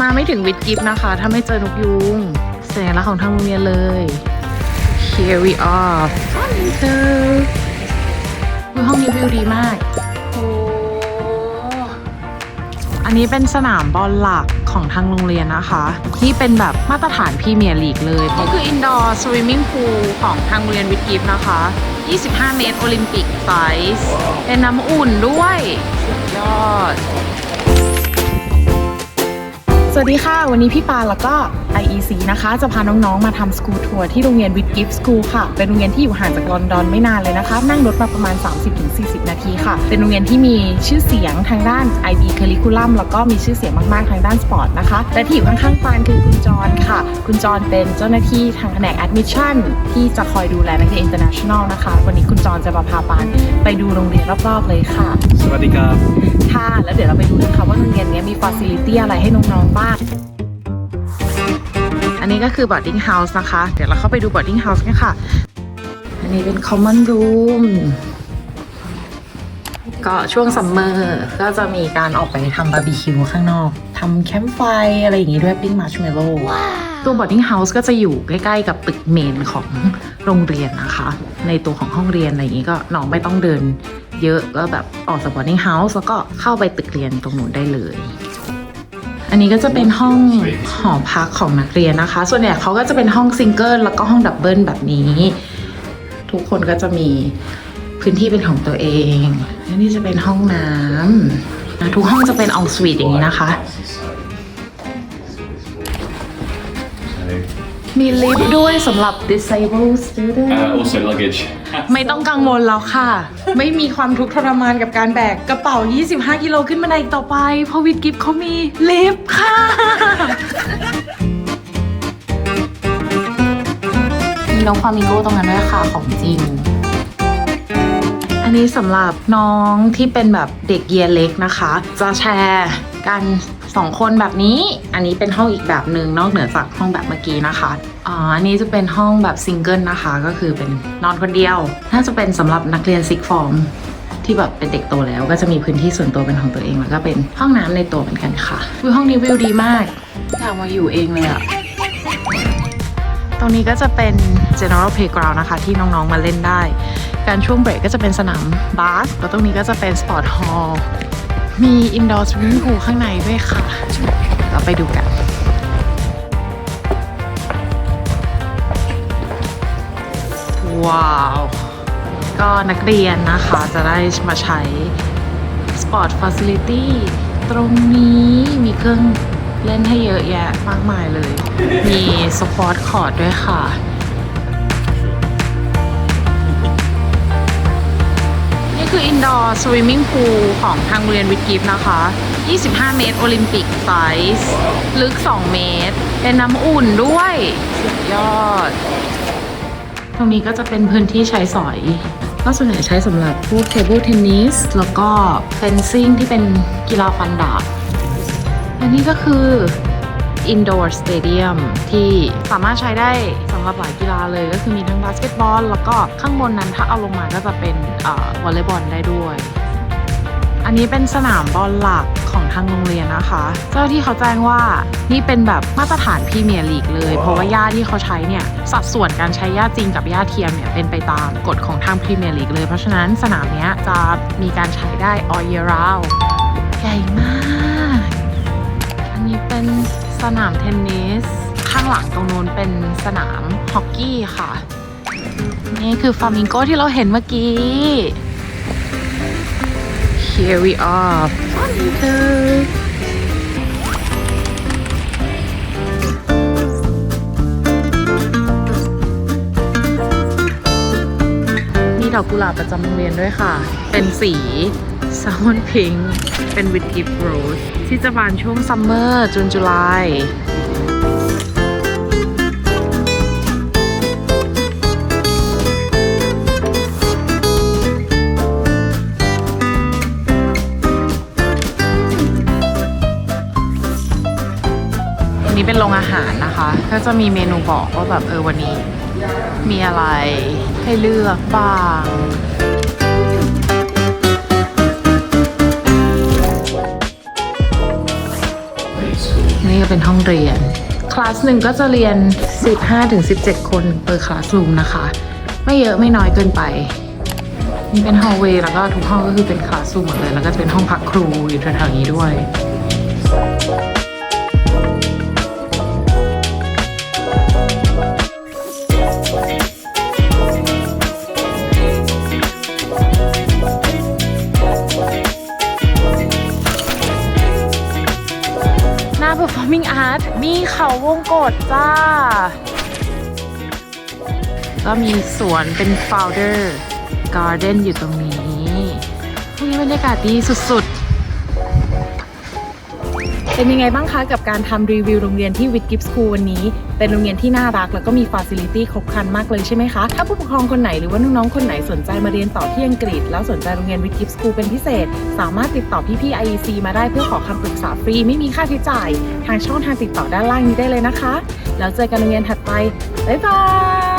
มาไม่ถึงวิดกิฟต์นะคะ ถ้าไม่เจอนกยุงสัญลักษณ์ของทางโรงเรียนเลย Here we are เจออุ๊ยห้องนี้วิวดีมากอันนี้เป็นสนามบอลหลักของทางโรงเรียนนะคะที่เป็นแบบมาตรฐานพรีเมียร์ลีกเลย นี่คืออินดอร์สวิมมิ่งพูลของทางโรงเรียนวิทกิฟต์นะคะ 25 เมตรโอลิมปิกไซส์เป็นน้ำอุ่นด้วย สุดยอด สวัสดีค่ะ วันนี้พี่ปาแล้วก็ IEC นะคะ จะพาน้องๆ มาทำสกูทัวร์ที่โรงเรียนวิทกิฟสกูลค่ะ เป็นโรงเรียนที่อยู่ห่างจากลอนดอนไม่นานเลยนะคะ นั่งรถมาประมาณ 30-40 นาทีค่ะ เป็นโรงเรียนที่มีชื่อเสียงทางด้าน IB Curriculum แล้วก็มีชื่อเสียงมากๆ ทางด้านสปอร์ตนะคะ และที่อยู่ข้างๆปานคือคุณจรค่ะ คุณจรเป็นเจ้าหน้าที่ทางแผนก Admission ที่จะคอยดูแลนักเรียน International นะคะ วันนี้คุณจรจะมาพาปานไปดูโรงเรียนรอบๆ เลยค่ะ สวัสดีครับ ค่ะ แล้วเดี๋ยวเราไปดูนะคะว่าโรงเรียนนี้มีฟ a ซิลิตี้อะไรให้น้องๆบ้างอั นนี้ก็คือ boarding house นะคะ เดี๋ยวเราเข้าไปดู boarding house กันค่ะ อันนี้เป็น common room ก็ช่วงซัมเมอร์ก็จะมีการออกไปทำบาร์บีคิวข้างนอกทำแคมป์ไฟอะไรอย่างงี้ด้วยปิ้งมาร์ชเมลโล่ตัว boarding house ก็จะอยู่ใกล้ๆกับตึกเมนของโรงเรียนนะคะ ในตัวของห้องเรียนอะไรอย่างงี้ก็น้องไม่ต้องเดินเยอะก็แบบออกจาก boarding house แล้วก็เข้าไปตึกเรียนตรงนู้นได้เลย อันนี้ก็จะเป็นห้องหอพักของนักเรียนนะคะ ส่วนใหญ่เขาก็จะเป็นห้องซิงเกิลแล้วก็ห้องดับเบิลแบบนี้ ทุกคนก็จะมีพื้นที่เป็นของตัวเองและนี่จะเป็นห้องน้ำทุกห้องจะเป็นอองสวีทอย่างนี้นะคะ มีลิฟต์ด้วยสำหรับ disabled student Uh, also luggage. ไม่ต้องกังวลแล้วค่ะ ไม่มีความทุกข์ทรมานกับการแบกกระเป๋า 25 กิโลขึ้นบันไดอีกต่อไป เพราะวิดกิฟต์เขามีลิฟต์ค่ะ มีน้องความิงโกตรงนั้นด้วยค่ะของจริง อันนี้สำหรับน้องที่เป็นแบบเด็กเยียเล็กนะคะ จะแชร์การ 2 คนแบบนี้ อันนี้เป็นห้องอีกแบบหนึ่งนอกเหนือจากห้องแบบเมื่อกี้นะคะอ๋ออันนี้จะเป็นห้องแบบซิงเกิลนะคะ ก็คือเป็นนอนคนเดียว น่าจะเป็นสำหรับนักเรียนซิกฟอร์มที่แบบเป็นเด็กโตแล้วก็จะมีพื้นที่ส่วนตัวเป็นของตัวเอง แล้วก็เป็นห้องน้ำในตัวเหมือนกันค่ะวิวห้องนี้วิวดีมากอยากมาอยู่เองเลยอะตรงนี้ก็จะเป็น general playground นะคะ ที่น้องๆมาเล่นได้ การช่วงเบรกก็จะเป็นสนามบาสแล้วตรงนี้ก็จะเป็นสปอร์ตฮอลล์ มี indoor swimming pool ข้างในด้วยค่ะ เราไปดูกัน ว้าว ก็นักเรียนนะคะจะได้มาใช้ Sport Facility ตรงนี้มีเครื่องเล่นให้เยอะแยะมากมายเลย มีสปอร์ตคอร์ดด้วยค่ะ Indoor Swimming Pool ของทางโรงเรียนวิทกิฟนะคะ 25 เมตรโอลิมปิกไซส์ลึก 2 เมตร เป็นน้ำอุ่นด้วย สุดยอด ตรงนี้ก็จะเป็นพื้นที่ใช้สอย ก็ส่วนใหญ่ใช้สำหรับพวกเทเบิลเทนนิสแล้วก็เฟนซิ่งที่เป็นกีฬาฟันดาบอันนี้ก็คือ indoor stadium ที่สามารถใช้ได้ หรับหลายกีฬาเลยก็คือมีทั้งบาสเกตบอล แล้วก็ข้างบนนั้นถ้าเอาลงมาก็จะเป็นเอ่อวอลเลย์บอลได้ด้วย อันนี้เป็นสนามบอลหลักของทางโรงเรียนนะคะ เจ้าที่เขาแจ้งว่านี่เป็นแบบมาตรฐานพรีเมียร์ลีกเลย เพราะว่าหญ้าที่เขาใช้เนี่ยสัดส่วนการใช้หญ้าจริงกับหญ้าเทียมเนี่ยเป็นไปตามกฎของทางพรีเมียร์ลีกเลย เพราะฉะนั้นสนามเนี้ยจะมีการใช้ได้ all year round ใหญ่มาก อันนี้เป็นสนามเทนนิส ข้างหลังตรงนู้นเป็นสนามฮอกกี้ค่ะ นี่คือฟามิงโกที่เราเห็นเมื่อกี้ Here we are Flamingo มีดอกกุหลาบประจำโรงเรียนด้วยค่ะ เป็นสี Salmon Pink เป็น with gift rose ที่จะบานช่วงซัมเมอร์จนจุลาย เป็นโรงอาหารนะคะ ก็จะมีเมนูบอกว่าแบบเออวันนี้ มีอะไรให้เลือกบ้างนี่ก็เป็นห้องเรียน คลาสหนึ่งก็จะเรียน 15-17 คนเปิดคลาสรูมนะคะ ไม่เยอะไม่น้อยเกินไป นี่เป็นฮอลเวย์แล้วก็ทุกห้องก็คือเป็นคลาสรูมหมดเลย แล้วก็จะเป็นห้องพักครูอยู่แถวๆนี้ด้วย หน้า performing art มีเขาวงกดจ้า ก็มีสวนเป็น founder garden อยู่ตรงนี้นี่บรรยากาศดีสุด เป็นยังไงบ้างคะกับการทำรีวิวโรงเรียนที่วิดกิฟสคูลวันนี้ เป็นโรงเรียนที่น่ารัก แล้วก็มีฟ a ซิลิตี้ครบครันมากเลยใช่ไหมคะ ถ้าผู้ปกครองคนไหนหรือว่าน้องๆคนไหนสนใจมาเรียนต่อที่อังกฤษ แล้วสนใจโรงเรียนวิดกิฟสคูลเป็นพิเศษ สามารถติดต่อพี่ๆ IEC มาได้เพื่อขอคำปรึกษาฟรีไม่มีค่าใช้จ่าย ทางช่องทางติดต่อด้านล่างนี้ได้เลยนะคะ แล้วเจอกันโรงเรียนถัดไปบ๊ายบาย